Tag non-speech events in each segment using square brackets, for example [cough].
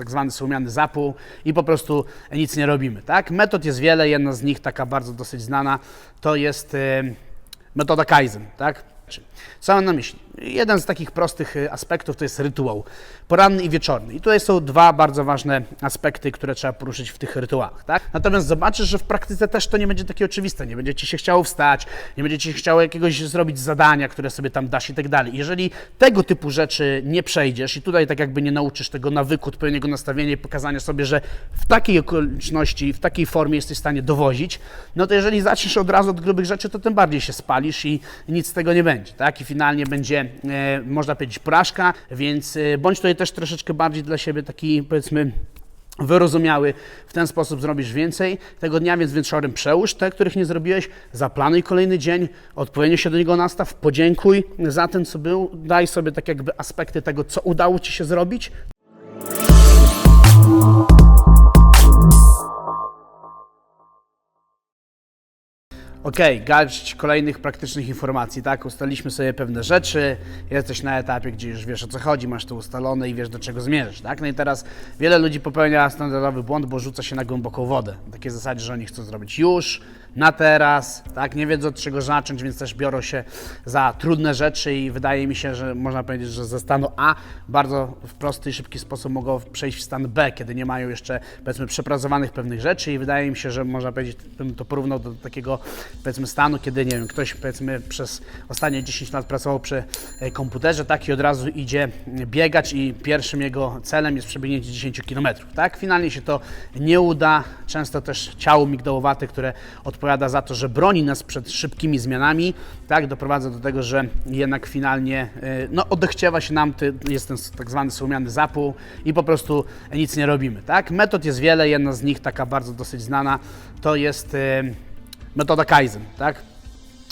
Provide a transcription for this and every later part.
tak zwany słomiany zapół i po prostu nic nie robimy, tak? Metod jest wiele, jedna z nich, taka bardzo dosyć znana, to jest metoda Kaizen, tak? Co mam na myśli? Jeden z takich prostych e, aspektów to jest rytuał poranny i wieczorny. I tutaj są dwa bardzo ważne aspekty, które trzeba poruszyć w tych rytuałach. Tak? Natomiast zobaczysz, że w praktyce też to nie będzie takie oczywiste. Nie będzie ci się chciało wstać, nie będzie ci się chciało jakiegoś zrobić zadania, które sobie tam dasz i tak dalej. Jeżeli tego typu rzeczy nie przejdziesz i tutaj tak jakby nie nauczysz tego nawyku, odpowiedniego nastawienia i pokazania sobie, że w takiej okoliczności, w takiej formie jesteś w stanie dowozić, no to jeżeli zaczniesz od razu od grubych rzeczy, to tym bardziej się spalisz i nic z tego nie będzie. Tak? I finalnie będzie, e, można powiedzieć, porażka, więc e, bądź tutaj też troszeczkę bardziej dla siebie taki, powiedzmy, wyrozumiały, w ten sposób zrobisz więcej tego dnia, więc wieczorem przełóż te, których nie zrobiłeś, zaplanuj kolejny dzień, odpowiednio się do niego nastaw, podziękuj za ten, co był, daj sobie tak jakby aspekty tego, co udało Ci się zrobić, Okej, garść kolejnych praktycznych informacji, tak? Ustaliliśmy sobie pewne rzeczy, jesteś na etapie, gdzie już wiesz o co chodzi, masz to ustalone i wiesz do czego zmierzasz, tak? No i teraz wiele ludzi popełnia standardowy błąd, bo rzuca się na głęboką wodę. W takiej zasadzie, że oni chcą zrobić już, na teraz, tak? Nie wiedzą od czego zacząć, więc też biorą się za trudne rzeczy i wydaje mi się, że można powiedzieć, że ze stanu A bardzo w prosty i szybki sposób mogą przejść w stan B, kiedy nie mają jeszcze, powiedzmy, przepracowanych pewnych rzeczy i wydaje mi się, że można powiedzieć, bym to porównał do takiego, powiedzmy, stanu, kiedy, nie wiem, ktoś, powiedzmy, przez ostatnie 10 lat pracował przy e, komputerze, tak, i od razu idzie biegać i pierwszym jego celem jest przebiegnięcie 10 km, tak? Finalnie się to nie uda, często też ciało migdałowate, które odpowiada za to, że broni nas przed szybkimi zmianami, tak, doprowadza do tego, że jednak finalnie, e, no, odechciewa się nam, ty, jest ten tak zwany słomiany zapół i po prostu nic nie robimy, tak? Metod jest wiele, jedna z nich, taka bardzo dosyć znana, to jest e, metoda Kaizen, tak?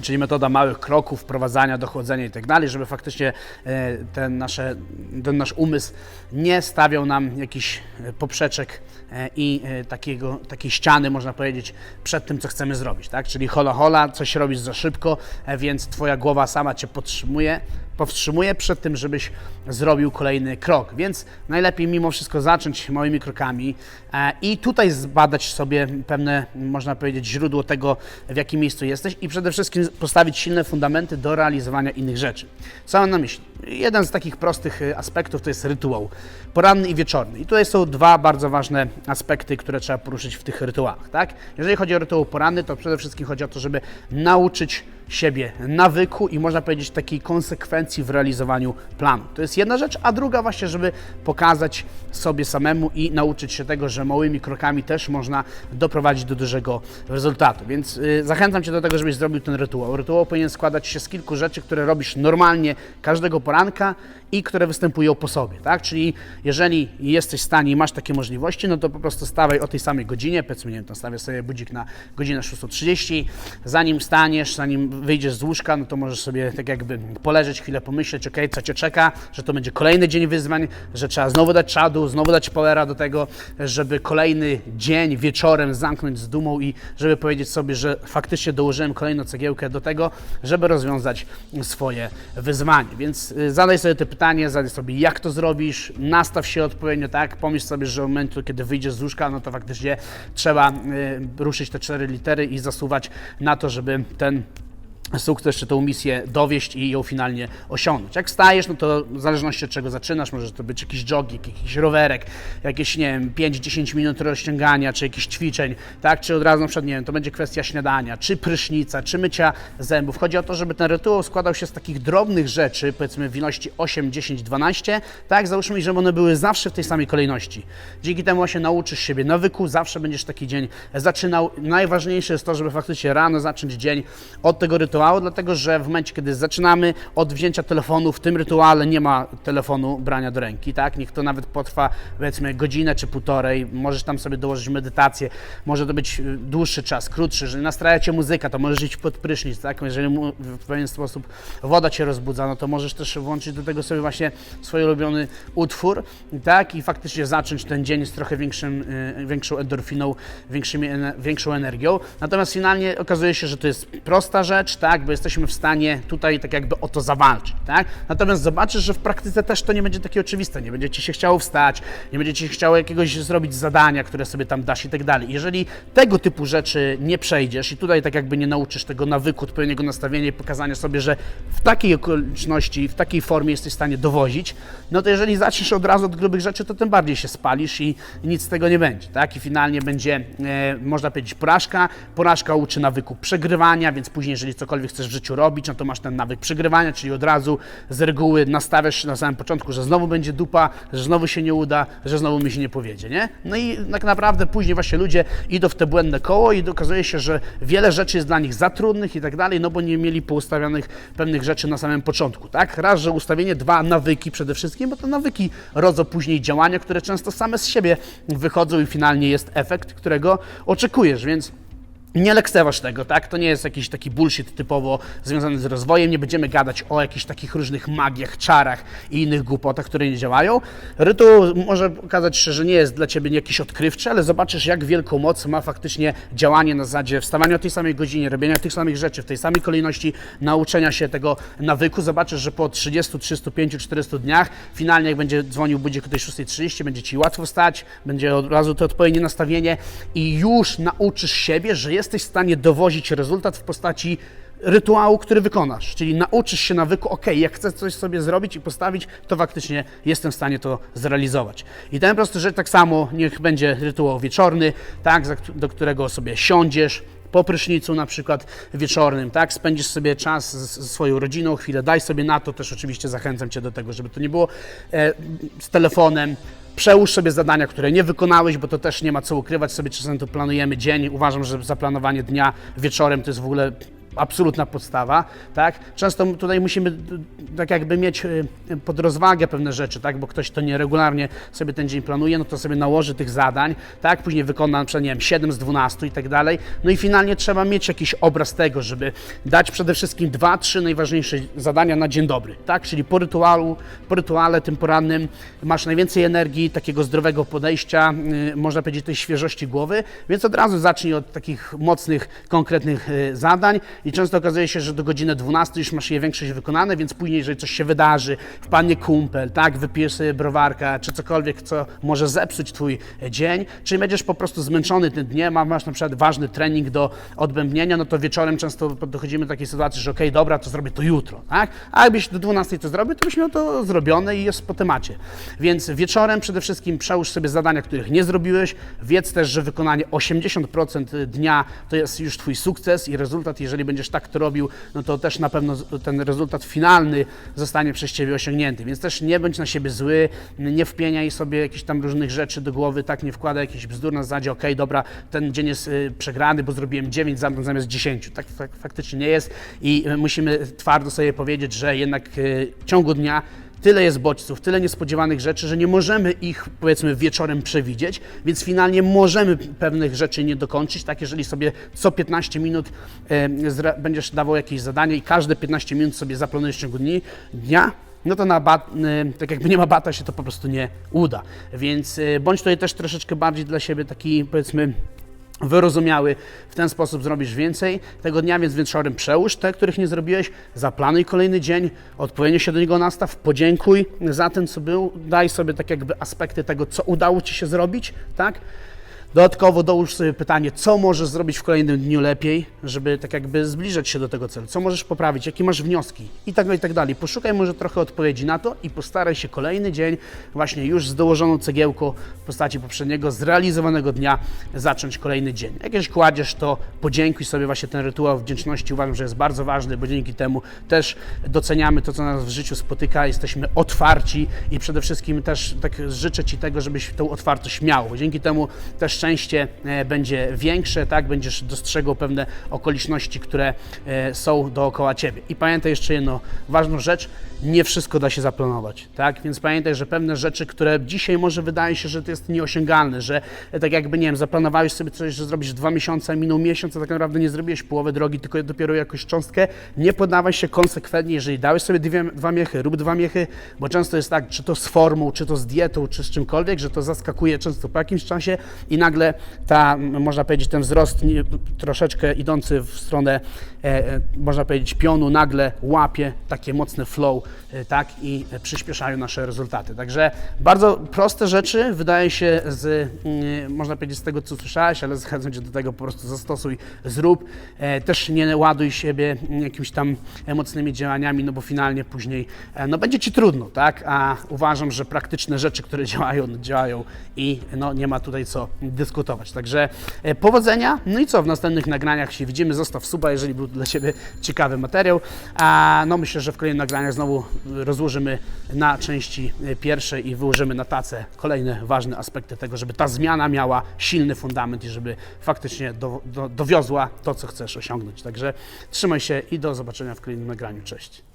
Czyli metoda małych kroków, wprowadzania, dochodzenia i tak dalej, żeby faktycznie e, ten, nasze, ten nasz umysł nie stawiał nam jakichś e, poprzeczek e, i takiego, takiej ściany, można powiedzieć, przed tym, co chcemy zrobić. Tak? Czyli hola hola, coś robisz za szybko, więc Twoja głowa sama Cię podtrzymuje, powstrzymuje przed tym, żebyś zrobił kolejny krok. Więc najlepiej mimo wszystko zacząć małymi krokami e, i tutaj zbadać sobie pewne, można powiedzieć, źródło tego, w jakim miejscu jesteś i przede wszystkim postawić silne fundamenty do realizowania innych rzeczy. Co mam na myśli? Jeden z takich prostych e, aspektów to jest rytuał poranny i wieczorny. I tutaj są dwa bardzo ważne aspekty, które trzeba poruszyć w tych rytuałach. Tak? Jeżeli chodzi o rytuał poranny, to przede wszystkim chodzi o to, żeby nauczyć siebie nawyku i można powiedzieć takiej konsekwencji w realizowaniu planu. To jest jedna rzecz, a druga właśnie, żeby pokazać sobie samemu i nauczyć się tego, że małymi krokami też można doprowadzić do dużego rezultatu. Więc y, zachęcam Cię do tego, żebyś zrobił ten rytuał. Rytuał powinien składać się z kilku rzeczy, które robisz normalnie każdego poranka i które występują po sobie, tak? Czyli jeżeli jesteś w stanie i masz takie możliwości, no to po prostu stawaj o tej samej godzinie, powiedzmy, nie wiem, to stawię sobie budzik na godzinę 6.30, zanim wstaniesz, zanim wyjdziesz z łóżka, no to możesz sobie tak jakby poleżeć, chwilę pomyśleć, ok, co Cię czeka, że to będzie kolejny dzień wyzwań, że trzeba znowu dać czadu, znowu dać powera do tego, żeby kolejny dzień wieczorem zamknąć z dumą i żeby powiedzieć sobie, że faktycznie dołożyłem kolejną cegiełkę do tego, żeby rozwiązać swoje wyzwanie. Więc y, zadaj sobie te pytanie, zadaj sobie jak to zrobisz, nastaw się odpowiednio, tak, pomyśl sobie, że w momentu, kiedy wyjdziesz z łóżka, no to faktycznie trzeba y, ruszyć te cztery litery i zasuwać na to, żeby ten sukces czy tą misję dowieść i ją finalnie osiągnąć. Jak wstajesz, no to w zależności od czego zaczynasz, może to być jakiś jogging, jakiś rowerek, jakieś, nie wiem, 5-10 minut rozciągania, czy jakichś ćwiczeń, tak, czy od razu na przykład, nie wiem, to będzie kwestia śniadania, czy prysznica, czy mycia zębów. Chodzi o to, żeby ten rytuał składał się z takich drobnych rzeczy, powiedzmy w ilości 8, 10, 12, tak, załóżmy, żeby one były zawsze w tej samej kolejności. Dzięki temu właśnie nauczysz siebie nawyku, zawsze będziesz taki dzień zaczynał. Najważniejsze jest to, żeby faktycznie rano zacząć dzień od tego rytuału, dlatego że w momencie, kiedy zaczynamy od wzięcia telefonu, w tym rytuale nie ma telefonu brania do ręki, tak? Niech to nawet potrwa powiedzmy godzinę czy półtorej, możesz tam sobie dołożyć medytację, może to być y, dłuższy czas, krótszy, jeżeli nastraja Cię muzyka, to możesz iść pod prysznic, tak? Jeżeli w pewien sposób woda Cię rozbudza, no to możesz też włączyć do tego sobie właśnie swój ulubiony utwór, tak? I faktycznie zacząć ten dzień z trochę większym, y, większą endorfiną, większą energią. Natomiast finalnie okazuje się, że to jest prosta rzecz, tak, bo jesteśmy w stanie tutaj tak jakby o to zawalczyć, tak? Natomiast zobaczysz, że w praktyce też to nie będzie takie oczywiste, nie będzie ci się chciało wstać, nie będzie ci się chciało jakiegoś zrobić zadania, które sobie tam dasz i tak dalej. Jeżeli tego typu rzeczy nie przejdziesz i tutaj tak jakby nie nauczysz tego nawyku, odpowiedniego nastawienia i pokazania sobie, że w takiej okoliczności, w takiej formie jesteś w stanie dowozić, no to jeżeli zaczniesz od razu od grubych rzeczy, to tym bardziej się spalisz i nic z tego nie będzie, tak? I finalnie będzie, e, można powiedzieć, porażka. Porażka uczy nawyku przegrywania, więc później, jeżeli cokolwiek chcesz w życiu robić, no to masz ten nawyk przegrywania, czyli od razu z reguły nastawiasz się na samym początku, że znowu będzie dupa, że znowu się nie uda, że znowu mi się nie powiedzie, nie? No i tak naprawdę później właśnie ludzie idą w te błędne koło i okazuje się, że wiele rzeczy jest dla nich za trudnych i tak dalej, no bo nie mieli poustawionych pewnych rzeczy na samym początku, tak? Raz, że ustawienie, dwa, nawyki przede wszystkim, bo to nawyki rodzą później działania, które często same z siebie wychodzą i finalnie jest efekt, którego oczekujesz, więc nie lekceważ tego, tak? To nie jest jakiś taki bullshit typowo związany z rozwojem. Nie będziemy gadać o jakichś takich różnych magiach, czarach i innych głupotach, które nie działają. Rytuał może okazać się, że nie jest dla Ciebie jakiś odkrywczy, ale zobaczysz, jak wielką moc ma faktycznie działanie na zasadzie wstawania o tej samej godzinie, robienia tych samych rzeczy, w tej samej kolejności, nauczenia się tego nawyku. Zobaczysz, że po 30, 35, 400 dniach, finalnie jak będzie dzwonił budzik o tej 6.30, będzie Ci łatwo stać, będzie od razu to odpowiednie nastawienie i już nauczysz siebie, że jesteś w stanie dowozić rezultat w postaci rytuału, który wykonasz. Czyli nauczysz się nawyku, ok, jak chcę coś sobie zrobić i postawić, to faktycznie jestem w stanie to zrealizować. I ten prosty rzecz tak samo niech będzie rytuał wieczorny, tak, do którego sobie siądziesz, po prysznicu na przykład wieczornym, tak, spędzisz sobie czas ze swoją rodziną, chwilę, daj sobie na to, też oczywiście zachęcam Cię do tego, żeby to nie było e, z telefonem, Przełóż sobie zadania, które nie wykonałeś, bo to też nie ma co ukrywać. Sobie, czasem to planujemy dzień. Uważam, że zaplanowanie dnia wieczorem to jest w ogóle absolutna podstawa, tak? Często tutaj musimy tak jakby mieć y, pod rozwagę pewne rzeczy, tak? Bo ktoś to nieregularnie sobie ten dzień planuje, no to sobie nałoży tych zadań, tak? Później wykona na przykład, nie wiem, 7 z 12 i tak dalej. No i finalnie trzeba mieć jakiś obraz tego, żeby dać przede wszystkim dwa, trzy najważniejsze zadania na dzień dobry, tak? Czyli po rytuału, po rytuale tym porannym masz najwięcej energii, takiego zdrowego podejścia, y, można powiedzieć tej świeżości głowy, więc od razu zacznij od takich mocnych, konkretnych y, zadań i często okazuje się, że do godziny 12 już masz je większość wykonane, więc później, jeżeli coś się wydarzy, wpadnie kumpel, tak, wypijesz sobie browarka, czy cokolwiek, co może zepsuć twój e, dzień, czy będziesz po prostu zmęczony tym dniem, a masz na przykład ważny trening do odbębnienia, no to wieczorem często dochodzimy do takiej sytuacji, że okej, dobra, to zrobię to jutro, tak? A jakbyś do 12 to zrobił, to byś miał to zrobione i jest po temacie. Więc wieczorem przede wszystkim przełóż sobie zadania, których nie zrobiłeś. Wiedz też, że wykonanie 80% dnia to jest już Twój sukces i rezultat. Jeżeli będziesz tak to robił, no to też na pewno ten rezultat finalny zostanie przez Ciebie osiągnięty. Więc też nie bądź na siebie zły, nie wpieniaj sobie jakichś tam różnych rzeczy do głowy, tak nie wkładaj jakichś bzdur na zasadzie, okej, dobra, ten dzień jest y, przegrany, bo zrobiłem 9 zadań zamiast 10. Tak fak- faktycznie nie jest i y, musimy twardo sobie powiedzieć, że jednak y, w ciągu dnia tyle jest bodźców, tyle niespodziewanych rzeczy, że nie możemy ich powiedzmy wieczorem przewidzieć, więc finalnie możemy pewnych rzeczy nie dokończyć. Tak, jeżeli sobie co 15 minut e, będziesz dawał jakieś zadanie i każde 15 minut sobie zaplanujesz w ciągu dni, dnia, no to na bat, tak jakby nie ma bata się to po prostu nie uda. Więc e, bądź tutaj też troszeczkę bardziej dla siebie taki powiedzmy wyrozumiały, w ten sposób zrobisz więcej. Tego dnia, więc wieczorem przełóż te, których nie zrobiłeś, zaplanuj kolejny dzień, odpowiednio się do niego nastaw, podziękuj za ten, co był, daj sobie tak jakby aspekty tego, co udało Ci się zrobić, tak? Dodatkowo dołóż sobie pytanie, co możesz zrobić w kolejnym dniu lepiej, żeby tak jakby zbliżać się do tego celu, co możesz poprawić, jakie masz wnioski i tak dalej, i tak dalej. Poszukaj może trochę odpowiedzi na to i postaraj się kolejny dzień właśnie już z dołożoną cegiełką w postaci poprzedniego zrealizowanego dnia zacząć kolejny dzień. Jak już kładziesz, to podziękuj sobie właśnie ten rytuał wdzięczności. Uważam, że jest bardzo ważny, bo dzięki temu też doceniamy to, co nas w życiu spotyka, jesteśmy otwarci i przede wszystkim też tak życzę Ci tego, żebyś tą otwartość miał, bo dzięki temu też szczęście e, będzie większe, tak, będziesz dostrzegał pewne okoliczności, które e, są dookoła Ciebie. I pamiętaj jeszcze jedną ważną rzecz, nie wszystko da się zaplanować, tak, więc pamiętaj, że pewne rzeczy, które dzisiaj może wydaje się, że to jest nieosiągalne, że e, tak jakby, nie wiem, zaplanowałeś sobie coś, że zrobisz dwa miesiące, minął miesiąc, a tak naprawdę nie zrobiłeś połowę drogi, tylko dopiero jakąś cząstkę, nie poddawaj się konsekwentnie, jeżeli dałeś sobie dwie, dwa miechy, rób dwa miechy, bo często jest tak, czy to z formą, czy to z dietą, czy z czymkolwiek, że to zaskakuje często po jakimś czasie i nagle nagle ta, można powiedzieć, ten wzrost troszeczkę idący w stronę, e, e, można powiedzieć, pionu nagle łapie takie mocne flow, e, tak, i przyspieszają nasze rezultaty. Także bardzo proste rzeczy, wydaje się, z, mm, można powiedzieć, z tego, co słyszałeś, ale zachęcam Cię do tego, po prostu zastosuj, zrób. Też nie ładuj siebie mm, jakimiś tam mocnymi działaniami, no bo finalnie później, no będzie Ci trudno, tak, a uważam, że praktyczne rzeczy, które [laughs] działają, działają i no nie ma tutaj co dyskutować. Także e, powodzenia, no i co, w następnych nagraniach się widzimy, zostaw suba, jeżeli był dla Ciebie ciekawy materiał, a no myślę, że w kolejnych nagraniach znowu rozłożymy na części e, pierwsze i wyłożymy na tacę kolejne ważne aspekty tego, żeby ta zmiana miała silny fundament i żeby faktycznie do, do, dowiozła to, co chcesz osiągnąć. Także trzymaj się i do zobaczenia w kolejnym nagraniu. Cześć.